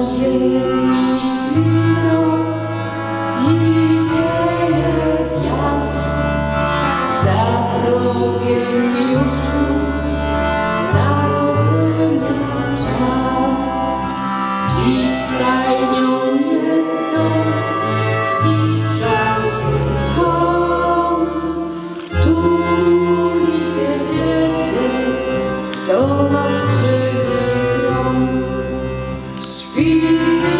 you. Пісня